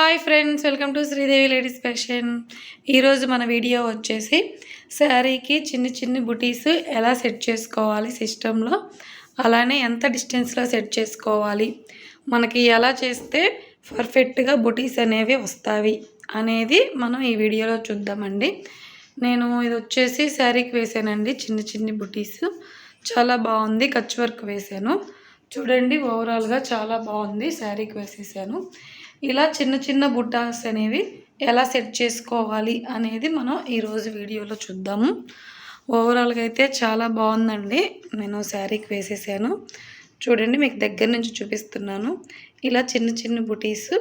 Hi friends welcome to Sridevi ladies fashion. ఈరోజు మన video వచ్చేసి శారీకి చిన్ని చిన్ని బుటీస్ ఎలా సెట్ చేసుకోవాలి సిస్టంలో అలానే ఎంత డిస్టెన్స్లో సెట్ చేసుకోవాలి మనకి ఎలా చేస్తే పర్ఫెక్ట్గా బుటీస్ అనేవి వస్తాయి అనేది మనం ఈ వీడియోలో చూద్దామండి. నేను ఇది వచ్చేసి శారీకి వేసానండి చిన్న చిన్ని బుటీస్. చాలా బాగుంది కచ్ వర్క్ వేసాను. చూడండి ఓవరాల్గా చాలా బాగుంది శారీకి వేసేసాను. ఇలా చిన్న చిన్న బుటాస్ అనేవి ఎలా సెట్ చేసుకోవాలి అనేది మనం ఈరోజు వీడియోలో చూద్దాము. ఓవరాల్గా అయితే చాలా బాగుందండి. నేను శారీకి వేసేసాను. చూడండి మీకు దగ్గర నుంచి చూపిస్తున్నాను. ఇలా చిన్న చిన్న బుటీస్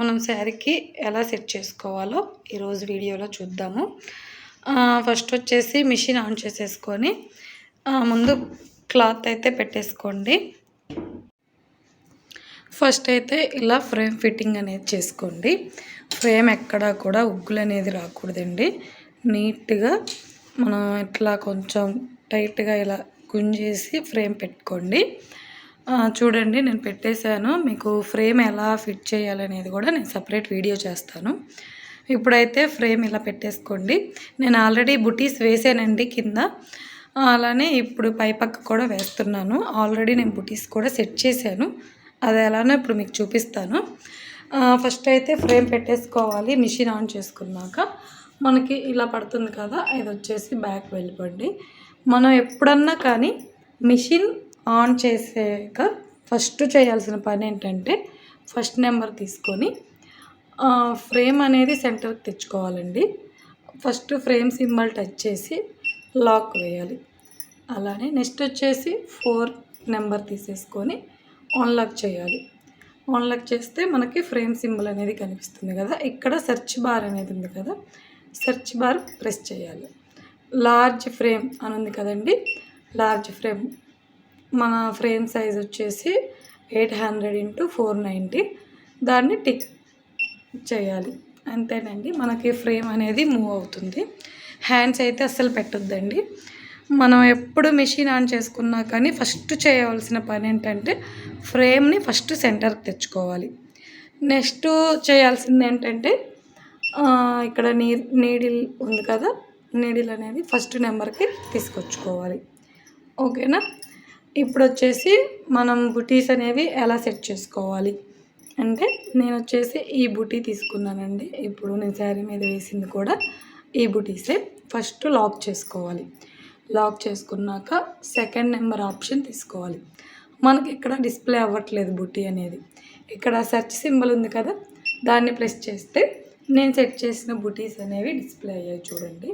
మనం శారీకి ఎలా సెట్ చేసుకోవాలో ఈరోజు వీడియోలో చూద్దాము. ఫస్ట్ వచ్చేసి మిషన్ ఆన్ చేసేసుకొని ముందు క్లాత్ అయితే పెట్టేసుకోండి. ఫస్ట్ అయితే ఇలా ఫ్రేమ్ ఫిట్టింగ్ అనేది చేసుకోండి. ఫ్రేమ్ ఎక్కడా కూడా ఉగ్గులు అనేది రాకూడదండి. నీట్గా మనం ఇట్లా కొంచెం టైట్గా ఇలా గుంజేసి ఫ్రేమ్ పెట్టుకోండి. చూడండి నేను పెట్టేశాను. మీకు ఫ్రేమ్ ఎలా ఫిట్ చేయాలనేది కూడా నేను సపరేట్ వీడియో చేస్తాను. ఇప్పుడైతే ఫ్రేమ్ ఇలా పెట్టేసుకోండి. నేను ఆల్రెడీ బుటీస్ వేసానండి కింద. అలానే ఇప్పుడు పైపక్క కూడా వేస్తున్నాను. ఆల్రెడీ నేను బుటీస్ కూడా సెట్ చేశాను. అది ఎలానో ఇప్పుడు మీకు చూపిస్తాను. ఫస్ట్ అయితే ఫ్రేమ్ పెట్టేసుకోవాలి. మిషన్ ఆన్ చేసుకున్నాక మనకి ఇలా పడుతుంది కదా ఇది వచ్చేసి బ్యాక్ వెళ్ళిపోండి. మనం ఎప్పుడన్నా కానీ మిషన్ ఆన్ చేసాక ఫస్ట్ చేయాల్సిన పని ఏంటంటే ఫస్ట్ నెంబర్ తీసుకొని ఫ్రేమ్ అనేది సెంటర్కి తెచ్చుకోవాలండి. ఫస్ట్ ఫ్రేమ్ సింబల్ టచ్ చేసి లాక్ వేయాలి. అలానే నెక్స్ట్ వచ్చేసి ఫోర్ నెంబర్ తీసేసుకొని ఆన్లాక్ చేయాలి. ఆన్లాక్ చేస్తే మనకి ఫ్రేమ్ సింబల్ అనేది కనిపిస్తుంది కదా. ఇక్కడ సెర్చ్ బార్ అనేది ఉంది కదా. సెర్చ్ బార్ ప్రెస్ చేయాలి. లార్జ్ ఫ్రేమ్ అని ఉంది కదండి. లార్జ్ ఫ్రేమ్ మన ఫ్రేమ్ సైజ్ వచ్చేసి eight hundred into four ninety దాన్ని టిక్ చేయాలి. అంతేనండి. మనకి ఫ్రేమ్ అనేది మూవ్ అవుతుంది. హ్యాండ్స్ అయితే అస్సలు పెట్టొద్దండి. మనం ఎప్పుడు మెషిన్ ఆన్ చేసుకున్నా కానీ ఫస్ట్ చేయవలసిన పని ఏంటంటే ఫ్రేమ్ని ఫస్ట్ సెంటర్కి తెచ్చుకోవాలి. నెక్స్ట్ చేయాల్సింది ఏంటంటే ఇక్కడ నీ నీడిల్ ఉంది కదా నీడిల్ అనేది ఫస్ట్ నెంబర్కి తీసుకొచ్చుకోవాలి. ఓకేనా? ఇప్పుడు వచ్చేసి మనం బుటీస్ అనేవి ఎలా సెట్ చేసుకోవాలి? అంటే నేను వచ్చేసి ఈ బుటీ తీసుకున్నానండి. ఇప్పుడు నేను శారీ మీద వేసింది కూడా ఈ బుటీసే ఫస్ట్ లాక్ చేసుకోవాలి. లాక్ చేసుకున్నాక సెకండ్ నెంబర్ ఆప్షన్ తీసుకోవాలి. మనకి ఇక్కడ డిస్ప్లే అవ్వట్లేదు బుట్టి అనేది. ఇక్కడ సెర్చ్ సింబల్ ఉంది కదా దాన్ని ప్రెస్ చేస్తే నేను సెట్ చేసిన బుటీస్ అనేవి డిస్ప్లే అయ్యాయి చూడండి.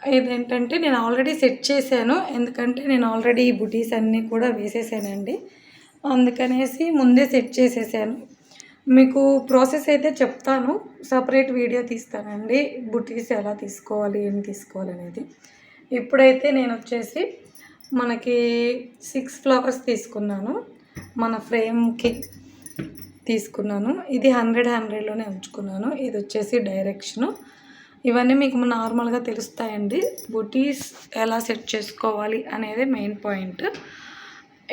ఇదేంటంటే నేను ఆల్రెడీ సెట్ చేశాను ఎందుకంటే నేను ఆల్రెడీ ఈ బుటీస్ అన్నీ కూడా వేసేసానండి. అందుకనేసి ముందే సెట్ చేసేసాను. మీకు ప్రాసెస్ అయితే చెప్తాను సపరేట్ వీడియో తీస్తానండి బుటీస్ ఎలా తీసుకోవాలి ఏం తీసుకోవాలి అనేది. ఇప్పుడైతే నేను వచ్చేసి మనకి సిక్స్ ఫ్లవర్స్ తీసుకున్నాను. మన ఫ్రేమ్కి తీసుకున్నాను. ఇది హండ్రెడ్ హండ్రెడ్లోనే ఉంచుకున్నాను. ఇది వచ్చేసి డైరెక్షను. ఇవన్నీ మీకు నార్మల్గా తెలుస్తాయండి. బుటీస్ ఎలా సెట్ చేసుకోవాలి అనేది మెయిన్ పాయింట్.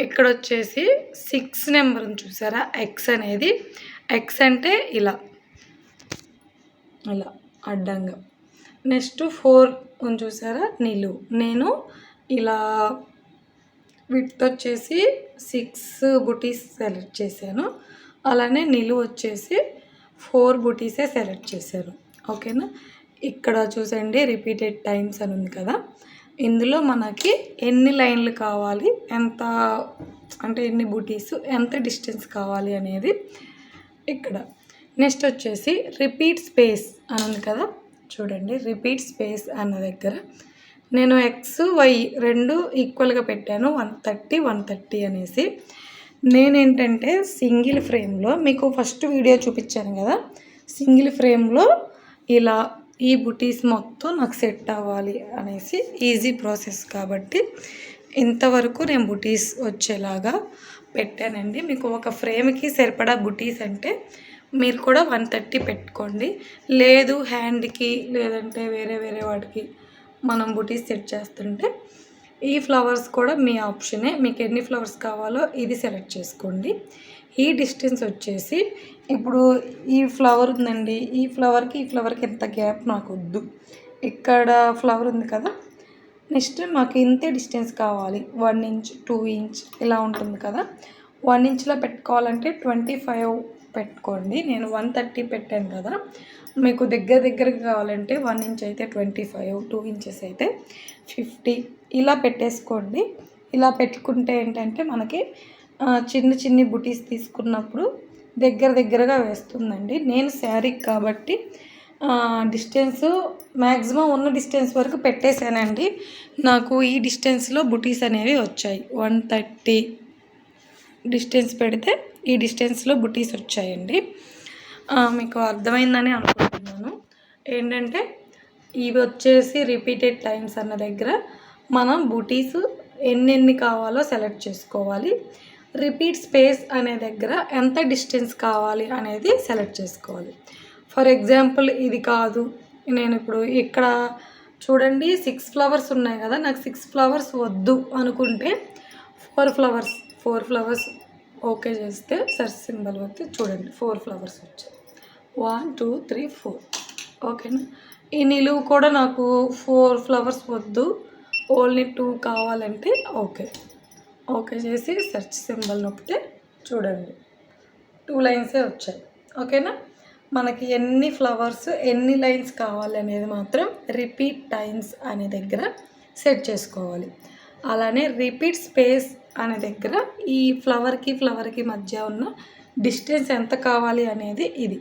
ఇక్కడ వచ్చేసి సిక్స్ నెంబర్ చూసారా? ఎక్స్ అనేది. ఎక్స్ అంటే ఇలా. ఇలా అడ్డంగా. నెక్స్ట్ ఫోర్ ఉంది చూసారా? నిలువు నేను ఇలా విత్ వచ్చేసి సిక్స్ బుటీస్ సెలెక్ట్ చేశాను. అలానే నిలువు వచ్చేసి ఫోర్ బుటీసే సెలెక్ట్ చేశాను ఓకేనా? ఇక్కడ చూసండి రిపీటెడ్ టైమ్స్ అని ఉంది కదా. ఇందులో మనకి ఎన్ని లైన్లు కావాలి ఎంత అంటే ఎన్ని బుటీస్ ఎంత డిస్టెన్స్ కావాలి అనేది ఇక్కడ. నెక్స్ట్ వచ్చేసి రిపీట్ స్పేస్ అని ఉంది కదా. చూడండి రిపీట్ స్పేస్ అన్న దగ్గర. నేను ఎక్స్ వై రెండు ఈక్వల్గా పెట్టాను వన్ థర్టీ వన్ థర్టీ అనేసి. నేనేంటంటే సింగిల్ ఫ్రేమ్లో మీకు ఫస్ట్ వీడియో చూపించాను కదా సింగిల్ ఫ్రేమ్లో ఇలా ఈ బుటీస్ మొత్తం నాకు సెట్ అవ్వాలి అనేసి ఈజీ ప్రాసెస్ కాబట్టి ఇంతవరకు నేను బుటీస్ వచ్చేలాగా పెట్టానండి. మీకు ఒక ఫ్రేమ్కి సరిపడా బుటీస్ అంటే మీరు కూడా వన్ థర్టీ పెట్టుకోండి. లేదు హ్యాండ్కి లేదంటే వేరే వేరే వాటికి మనం బుటీస్ సెట్ చేస్తుంటే ఈ ఫ్లవర్స్ కూడా మీ ఆప్షనే. మీకు ఎన్ని ఫ్లవర్స్ కావాలో ఇది సెలెక్ట్ చేసుకోండి. ఈ డిస్టెన్స్ వచ్చేసి ఇప్పుడు ఈ ఫ్లవర్ ఉందండి. ఈ ఫ్లవర్కి ఈ ఫ్లవర్కి ఎంత గ్యాప్ నాకు వద్దు ఇక్కడ ఫ్లవర్ ఉంది కదా. నెక్స్ట్ మాకు ఇంతే డిస్టెన్స్ కావాలి. వన్ ఇంచ్ టూ ఇంచ్ ఇలా ఉంటుంది కదా. వన్ ఇంచ్లో పెట్టుకోవాలంటే ట్వంటీ ఫైవ్ పెట్టుకోండి. నేను వన్ థర్టీ పెట్టాను కదా. మీకు దగ్గర దగ్గరగా కావాలంటే వన్ ఇంచ్ అయితే ట్వంటీ ఫైవ్ టూ ఇంచెస్ అయితే ఫిఫ్టీ ఇలా పెట్టేసుకోండి. ఇలా పెట్టుకుంటే ఏంటంటే మనకి చిన్ని చిన్న చిన్ని బుటీస్ తీసుకున్నప్పుడు దగ్గర దగ్గరగా వేస్తుందండి. నేను శారీ కాబట్టి డిస్టెన్స్ మ్యాక్సిమం ఉన్న డిస్టెన్స్ వరకు పెట్టేశానండి. నాకు ఈ డిస్టెన్స్లో బుటీస్ అనేవి వచ్చాయి. వన్ థర్టీ డిస్టెన్స్ పెడితే ఈ డిస్టెన్స్లో బుటీస్ వచ్చాయండి. మీకు అర్థమైందని అనుకుంటున్నాను. ఏంటంటే ఇవి వచ్చేసి రిపీటెడ్ టైమ్స్ అన్న దగ్గర మనం బుటీస్ ఎన్నెన్ని కావాలో సెలెక్ట్ చేసుకోవాలి. రిపీట్ స్పేస్ అనే దగ్గర ఎంత డిస్టెన్స్ కావాలి అనేది సెలెక్ట్ చేసుకోవాలి. ఫర్ ఎగ్జాంపుల్ ఇది కాదు. నేను ఇప్పుడు ఇక్కడ చూడండి సిక్స్ ఫ్లవర్స్ ఉన్నాయి కదా నాకు సిక్స్ ఫ్లవర్స్ వద్దు అనుకుంటే four flowers four flowers okay చేస్తే సర్చ్ సింబల్ వస్తే చూడండి ఫోర్ ఫ్లవర్స్ వచ్చాయి. One two three four. ఓకేనా? ఈ నిలువు కూడా నాకు ఫోర్ ఫ్లవర్స్ వద్దు ఓన్లీ టూ కావాలంటే ఓకే. ఓకే చేసి సెర్చ్ సింబల్ నొక్కితే చూడండి. టూ లైన్సే వచ్చాయి. ఓకేనా? మనకి ఎన్ని ఫ్లవర్స్ ఎన్ని లైన్స్ కావాలి అనేది మాత్రం రిపీట్ టైమ్స్ అనే దగ్గర సెట్ చేసుకోవాలి. అలానే రిపీట్ స్పేస్ అనే దగ్గర ఈ ఫ్లవర్కి ఫ్లవర్కి మధ్య ఉన్న డిస్టెన్స్ ఎంత కావాలి అనేది ఇది.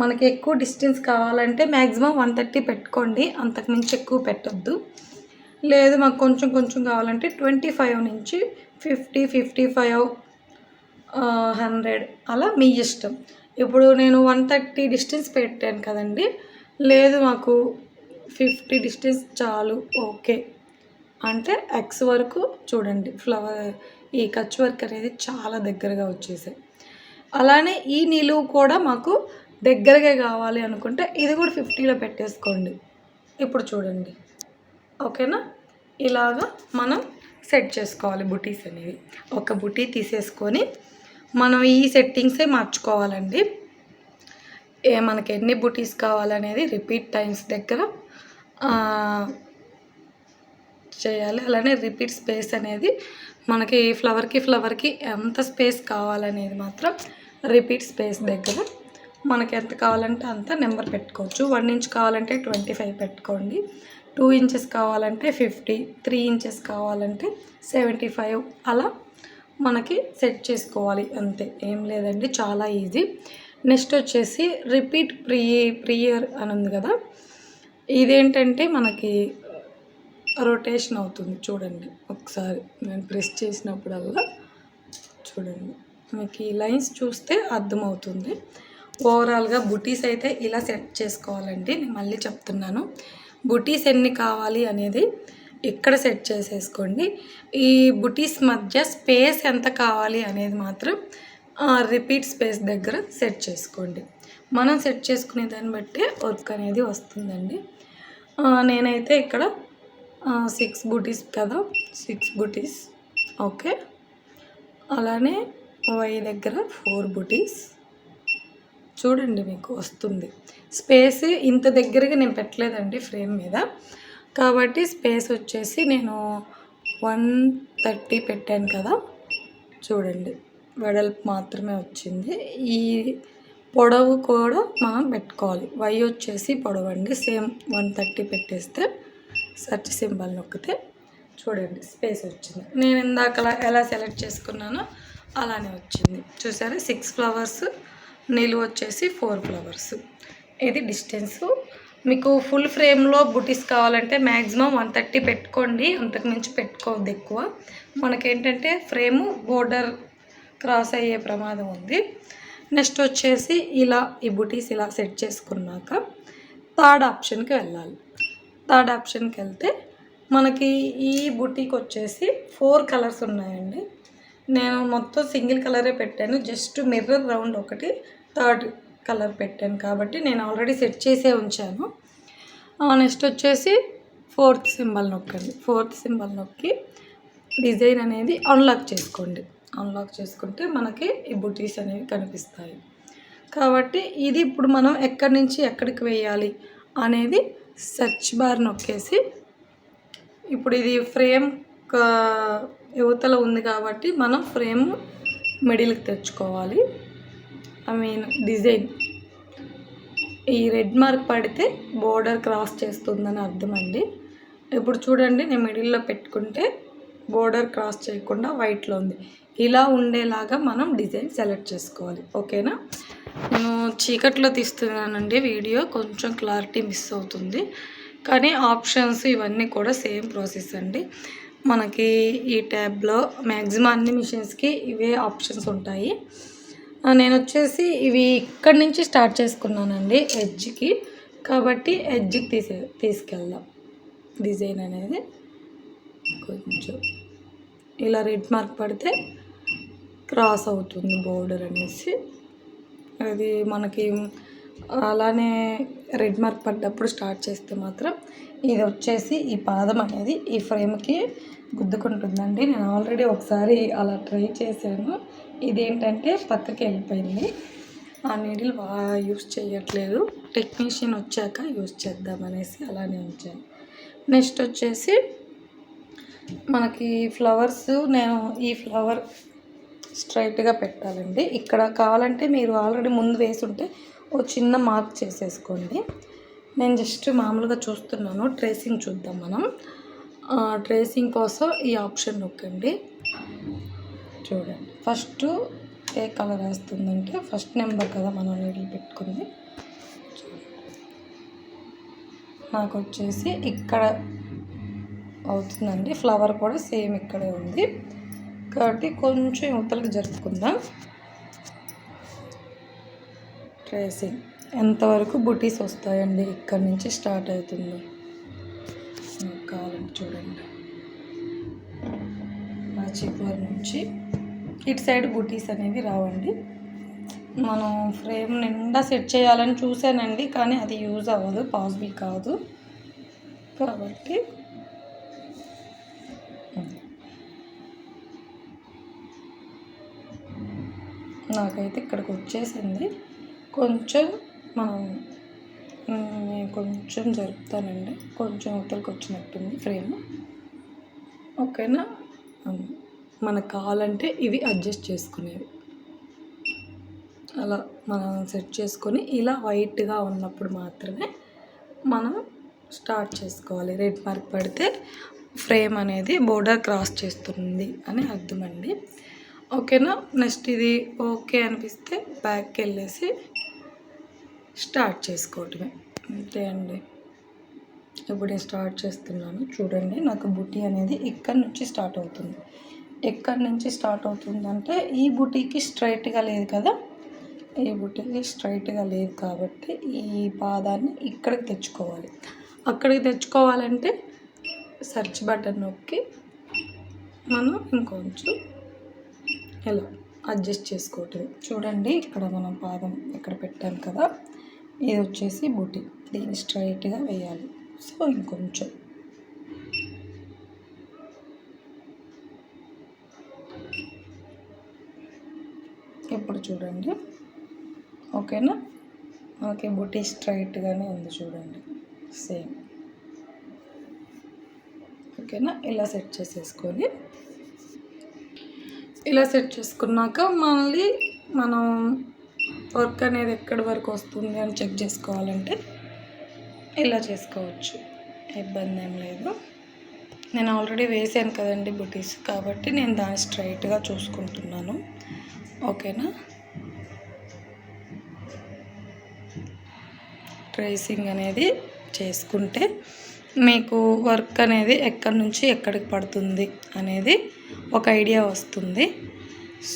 మనకి ఎక్కువ డిస్టెన్స్ కావాలంటే మ్యాక్సిమం వన్ థర్టీ పెట్టుకోండి. అంతకుమించి ఎక్కువ పెట్టొద్దు. లేదు మాకు కొంచెం కొంచెం కావాలంటే ట్వంటీ ఫైవ్ నుంచి ఫిఫ్టీ ఫిఫ్టీ ఫైవ్ హండ్రెడ్ అలా మీ ఇష్టం. ఇప్పుడు నేను వన్ థర్టీ డిస్టెన్స్ పెట్టాను కదండి. లేదు మాకు ఫిఫ్టీ డిస్టెన్స్ చాలు ఓకే. అంటే ఎక్స్ వరకు చూడండి ఫ్లవర్ ఈ కచ్ వర్క్ అనేది చాలా దగ్గరగా వచ్చేసాయి. అలానే ఈ నిలువు కూడా మాకు దగ్గరగా కావాలి అనుకుంటే ఇది కూడా ఫిఫ్టీలో పెట్టేసుకోండి. ఇప్పుడు చూడండి. ఓకేనా? ఇలాగా మనం సెట్ చేసుకోవాలి బుటీస్ అనేవి. ఒక బుటీ తీసేసుకొని మనం ఈ సెట్టింగ్సే మార్చుకోవాలండి. ఏ మనకి ఎన్ని బుటీస్ కావాలనేది రిపీట్ టైమ్స్ దగ్గర చేయాలి. అలానే రిపీట్ స్పేస్ అనేది మనకి ఫ్లవర్కి ఫ్లవర్కి ఎంత స్పేస్ కావాలనేది మాత్రం రిపీట్ స్పేస్ దగ్గర మనకి ఎంత కావాలంటే అంత నెంబర్ పెట్టుకోవచ్చు. వన్ ఇంచ్ కావాలంటే ట్వంటీ ఫైవ్ పెట్టుకోండి. టూ ఇంచెస్ కావాలంటే ఫిఫ్టీ త్రీ ఇంచెస్ కావాలంటే సెవెంటీ ఫైవ్ అలా మనకి సెట్ చేసుకోవాలి. అంతే ఏం లేదండి చాలా ఈజీ నెక్స్ట్ వచ్చేసి రిపీట్ ప్రీ ప్రియర్ అని ఉంది కదా. ఇదేంటంటే మనకి రొటేషన్ అవుతుంది. చూడండి. ఒకసారి నేను ప్రెస్ చేసినప్పుడల్లా చూడండి. మీకు ఈ లైన్స్ చూస్తే అర్థమవుతుంది. ఓవరాల్గా బుటీస్ అయితే ఇలా సెట్ చేసుకోవాలండి. నేను మళ్ళీ చెప్తున్నాను. బుటీస్ ఎన్ని కావాలి అనేది ఇక్కడ సెట్ చేసేసుకోండి. ఈ బుటీస్ మధ్య స్పేస్ ఎంత కావాలి అనేది మాత్రం రిపీట్ స్పేస్ దగ్గర సెట్ చేసుకోండి. మనం సెట్ చేసుకునే దాన్ని బట్టి వర్క్ అనేది వస్తుందండి. నేనైతే ఇక్కడ సిక్స్ బుటీస్ కదా? సిక్స్ బుటీస్ ఓకే. అలానే వై దగ్గర ఫోర్ బుటీస్ చూడండి మీకు వస్తుంది. స్పేస్ ఇంత దగ్గరగా నేను పెట్టలేదండి ఫ్రేమ్ మీద. కాబట్టి స్పేస్ వచ్చేసి నేను వన్ థర్టీ పెట్టాను కదా? చూడండి. వెడల్పు మాత్రమే వచ్చింది. ఈ పొడవు కూడా మనం పెట్టుకోవాలి. వై వచ్చేసి పొడవు అండి సేమ్ వన్ థర్టీ పెట్టేస్తే సర్చ్ సింబల్ నొక్కితే చూడండి స్పేస్ వచ్చింది. నేను ఇందాక ఎలా సెలెక్ట్ చేసుకున్నానో అలానే వచ్చింది. చూసారా? సిక్స్ ఫ్లవర్స్ నిలువ వచ్చేసి ఫోర్ ఫ్లవర్స్. ఇది డిస్టెన్సు. మీకు ఫుల్ ఫ్రేమ్లో బుటీస్ కావాలంటే మ్యాక్సిమం వన్ థర్టీ పెట్టుకోండి. అంతకు మించి పెట్టుకోవద్దు ఎక్కువ. మనకేంటంటే ఫ్రేము బోర్డర్ క్రాస్ అయ్యే ప్రమాదం ఉంది. నెక్స్ట్ వచ్చేసి ఇలా ఈ బుటీస్ ఇలా సెట్ చేసుకున్నాక థర్డ్ ఆప్షన్కి వెళ్ళాలి. థర్డ్ ఆప్షన్కి వెళ్తే మనకి ఈ బుటీకి వచ్చేసి ఫోర్ కలర్స్ ఉన్నాయండి. నేను మొత్తం సింగిల్ కలరే పెట్టాను. జస్ట్ మిర్రర్ రౌండ్ ఒకటి థర్డ్ కలర్ పెట్టాను కాబట్టి నేను ఆల్రెడీ సెట్ చేసే ఉంచాను. నెక్స్ట్ వచ్చేసి ఫోర్త్ సింబల్ నొక్కండి. ఫోర్త్ సింబల్ నొక్కి డిజైన్ అనేది అన్లాక్ చేసుకోండి. అన్లాక్ చేసుకుంటే మనకి ఈ బుటీస్ అనేవి కనిపిస్తాయి. కాబట్టి ఇది ఇప్పుడు మనం ఎక్కడి నుంచి ఎక్కడికి వేయాలి అనేది సెర్చ్ బార్ నొక్కేసి ఇప్పుడు ఇది ఫ్రేమ్ యువతల ఉంది కాబట్టి మనం ఫ్రేమ్ మిడిల్కి తెచ్చుకోవాలి. I mean design. ఈ రెడ్ మార్క్ పడితే బోర్డర్ క్రాస్ చేస్తుందని అర్థం అండి ఇప్పుడు చూడండి నేను మిడిల్లో పెట్టుకుంటే బోర్డర్ క్రాస్ చేయకుండా వైట్లో ఉంది. ఇలా ఉండేలాగా మనం డిజైన్ సెలెక్ట్ చేసుకోవాలి. ఓకేనా? నేను చీకట్లో తీస్తున్నానండి వీడియో కొంచెం క్లారిటీ మిస్ అవుతుంది. కానీ ఆప్షన్స్ ఇవన్నీ కూడా సేమ్ ప్రాసెస్ అండి. మనకి ఈ ట్యాబ్లో మ్యాక్సిమం అన్ని మిషన్స్కి ఇవే ఆప్షన్స్ ఉంటాయి. నేను వచ్చేసి ఇవి ఇక్కడి నుంచి స్టార్ట్ చేసుకున్నానండి ఎడ్జ్కి కాబట్టి ఎడ్జ్కి తీసే తీసుకెళ్దాం. డిజైన్ అనేది కొంచెం ఇలా రెడ్ మార్క్ పడితే క్రాస్ అవుతుంది బోర్డర్ అనేసి. అది మనకి అలానే రెడ్ మార్క్ పడ్డప్పుడు స్టార్ట్ చేస్తే మాత్రం ఇది వచ్చేసి ఈ పాదం అనేది ఈ ఫ్రేమ్కి గుద్దుకుంటుందండి. నేను ఆల్రెడీ ఒకసారి అలా ట్రై చేశాను. ఇదేంటంటే పక్కకి వెళ్ళిపోయింది. ఆ నీడిల్ బాగా యూస్ చేయట్లేదు. టెక్నీషియన్ వచ్చాక యూస్ చేద్దామనేసి అలానే ఉంచాను. నెక్స్ట్ వచ్చేసి మనకి ఫ్లవర్స్ నేను ఈ ఫ్లవర్ స్ట్రైట్గా పెట్టాలండి. ఇక్కడ కావాలంటే మీరు ఆల్రెడీ ముందు వేసుంటే ఓ చిన్న మార్క్ చేసేసుకోండి. నేను జస్ట్ మామూలుగా చూస్తున్నాను. ట్రేసింగ్ చూద్దాం మనం. ట్రేసింగ్ కోసం ఈ ఆప్షన్ నొక్కండి. చూడండి. ఫస్ట్ ఏ కలర్ వేస్తుందంటే ఫస్ట్ నెంబర్ కదా మనం నీళ్ళు పెట్టుకుంది. నాకు వచ్చేసి ఇక్కడ అవుతుందండి. ఫ్లవర్ కూడా సేమ్ ఇక్కడే ఉంది. కాబట్టి కొంచెం యువతలకు జరుపుకుందాం. ట్రేసింగ్ ఎంతవరకు బుటీస్ వస్తాయండి? ఇక్కడ నుంచి స్టార్ట్ అవుతుంది. కావాలంటే చూడండి. మా చివరి నుంచి ఇటు సైడ్ బుటీస్ అనేవి రావండి. మనం ఫ్రేమ్ నిండా సెట్ చేయాలని చూశానండి కానీ అది యూజ్ అవ్వదు పాసిబుల్ కాదు. కాబట్టి నాకైతే ఇక్కడికి వచ్చేసింది. కొంచెం మనం నేను కొంచెం జరుపుతానండి. కొంచెం అవతలకి వచ్చినట్టుంది ఫ్రేమ్. ఓకేనా? మనకు కావాలంటే ఇవి అడ్జస్ట్ చేసుకునేవి. అలా మనం సెట్ చేసుకొని ఇలా వైట్గా ఉన్నప్పుడు మాత్రమే మనం స్టార్ట్ చేసుకోవాలి. రెడ్ మార్క్ పడితే ఫ్రేమ్ అనేది బోర్డర్ క్రాస్ చేస్తుంది అని అర్థమండి. ఓకేనా? నెక్స్ట్ ఇది ఓకే అనిపిస్తే బ్యాక్కి వెళ్ళేసి స్టార్ట్ చేసుకోవటమే. అంతే అండి. ఇప్పుడు నేను స్టార్ట్ చేస్తున్నాను. చూడండి నాకు బుటీ అనేది ఇక్కడి నుంచి స్టార్ట్ అవుతుంది. ఎక్కడి నుంచి స్టార్ట్ అవుతుందంటే ఈ బుటీకి స్ట్రైట్గా లేదు కదా? ఈ బుటీకి స్ట్రైట్గా లేదు కాబట్టి ఈ పాదాన్ని ఇక్కడికి తెచ్చుకోవాలి. అక్కడికి తెచ్చుకోవాలంటే సెర్చ్ బటన్ నొక్కి మనం ఇంకొంచెం హలో అడ్జస్ట్ చేసుకోవట్లేదు చూడండి ఇక్కడ మనం పాదం ఇక్కడ పెట్టాం కదా ఇది వచ్చేసి బుటి దీన్ని స్ట్రైట్గా వేయాలి. సో ఇంకొంచెం. ఇప్పుడు చూడండి. ఓకేనా? మనకి బుటీ స్ట్రైట్గానే ఉంది చూడండి. సేమ్. ఓకేనా? ఇలా సెట్ చేసేసుకొని ఇలా సెట్ చేసుకున్నాక మళ్ళీ మనం వర్క్ అనేది ఎక్కడి వరకు వస్తుంది అని చెక్ చేసుకోవాలంటే ఇలా చేసుకోవచ్చు. ఇబ్బంది ఏం లేదు. నేను ఆల్రెడీ వేసాను కదండి బుటీస్ కాబట్టి నేను దాన్ని స్ట్రైట్గా చూసుకుంటున్నాను. ఓకేనా? ట్రేసింగ్ అనేది చేసుకుంటే మీకు వర్క్ అనేది ఎక్కడి నుంచి ఎక్కడికి పడుతుంది అనేది ఒక ఐడియా వస్తుంది.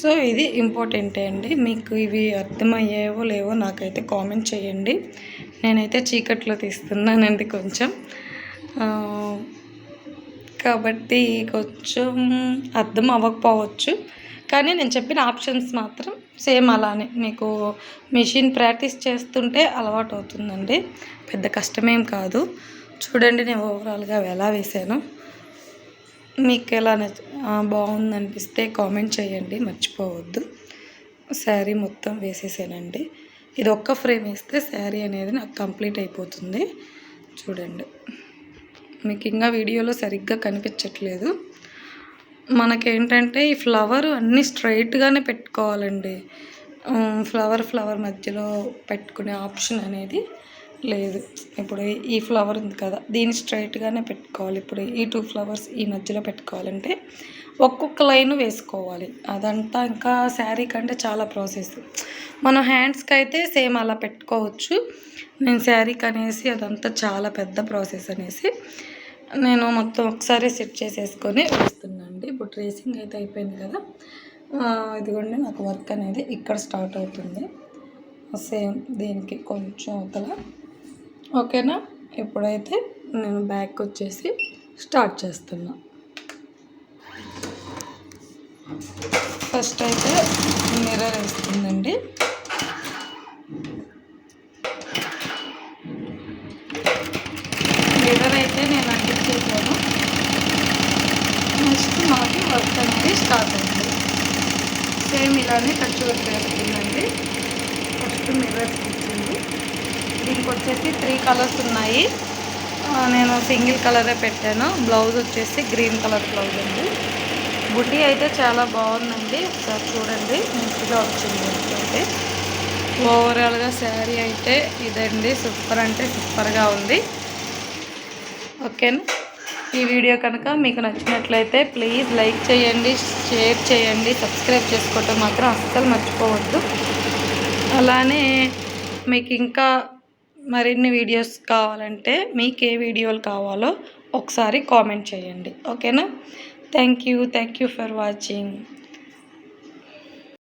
సో ఇది ఇంపార్టెంటే అండి. మీకు ఇవి అర్థమయ్యేవో లేవో నాకైతే కామెంట్ చేయండి. నేనైతే చీకట్లో తీస్తున్నానండి కొంచెం. కాబట్టి కొంచెం అర్థం అవ్వకపోవచ్చు. కానీ నేను చెప్పిన ఆప్షన్స్ మాత్రం సేమ్ అలానే. మీకు మిషన్ ప్రాక్టీస్ చేస్తుంటే అలవాటు అవుతుందండి. పెద్ద కష్టమేం కాదు. చూడండి నేను ఓవరాల్గా ఎలా వేసాను. మీకు ఎలా నచ్చ బాగుంది అనిపిస్తే కామెంట్ చేయండి మర్చిపోవద్దు. శారీ మొత్తం వేసేసానండి. ఇది ఒక్క ఫ్రేమ్ వేస్తే శారీ అనేది నాకు కంప్లీట్ అయిపోతుంది. చూడండి. మీకు ఇంకా వీడియోలో సరిగ్గా కనిపించట్లేదు. మనకేంటంటే ఈ ఫ్లవర్ అన్నీ స్ట్రైట్గానే పెట్టుకోవాలండి. ఫ్లవర్ ఫ్లవర్ మధ్యలో పెట్టుకునే ఆప్షన్ అనేది లేదు. ఇప్పుడు ఈ ఫ్లవర్ ఉంది కదా దీన్ని స్ట్రైట్గానే పెట్టుకోవాలి. ఇప్పుడు ఈ టూ ఫ్లవర్స్ ఈ మధ్యలో పెట్టుకోవాలంటే ఒక్కొక్క లైన్ వేసుకోవాలి. అదంతా ఇంకా శారీ కంటే చాలా ప్రాసెస్ మనం హ్యాండ్స్కి అయితే సేమ్ అలా పెట్టుకోవచ్చు. నేను శారీకి అనేసి అదంతా చాలా పెద్ద ప్రాసెస్ అనేసి నేను మొత్తం ఒకసారి సెట్ చేసేసుకొని వేస్తున్నాను అండి ఇప్పుడు ట్రేసింగ్ అయితే అయిపోయింది కదా. ఇదిగోండి నాకు వర్క్ అనేది ఇక్కడ స్టార్ట్ అవుతుంది. సేమ్ దీనికి కొంచెం అవతల ఓకేనా? ఇప్పుడైతే నేను బ్యాక్ వచ్చేసి స్టార్ట్ చేస్తున్నా. ఫస్ట్ అయితే మిర్రర్ వేస్తుందండి. మిర్రర్ అయితే నేను అంటించేసాను నెక్స్ట్ మనకి వర్క్ అనేది స్టార్ట్ అయింది సేమ్ ఇలానే ఖర్చు వర్క్ వేస్తుందండి. ఫస్ట్ మిర్రర్ దీనికి వచ్చేసి త్రీ కలర్స్ ఉన్నాయి. నేను సింగిల్ కలరే పెట్టాను. బ్లౌజ్ వచ్చేసి గ్రీన్ కలర్ బ్లౌజ్ అండి. బుడ్డి అయితే చాలా బాగుందండి. ఒకసారి చూడండి. మంచిగా వచ్చింది అయితే ఓవరాల్గా శారీ అయితే ఇదండి. సూపర్ అంటే సూపర్గా ఉంది. ఓకేనా ఈ వీడియో కనుక మీకు నచ్చినట్లయితే ప్లీజ్ లైక్ చేయండి షేర్ చేయండి. సబ్స్క్రైబ్ చేసుకోవటం మాత్రం అస్సలు మర్చిపోవద్దు. అలానే మీకు ఇంకా మరిన్ని వీడియోస్ కావాలంటే మీకు ఏ వీడియోలు కావాలో ఒకసారి కామెంట్ చేయండి. ఓకేనా thank you thank you for watching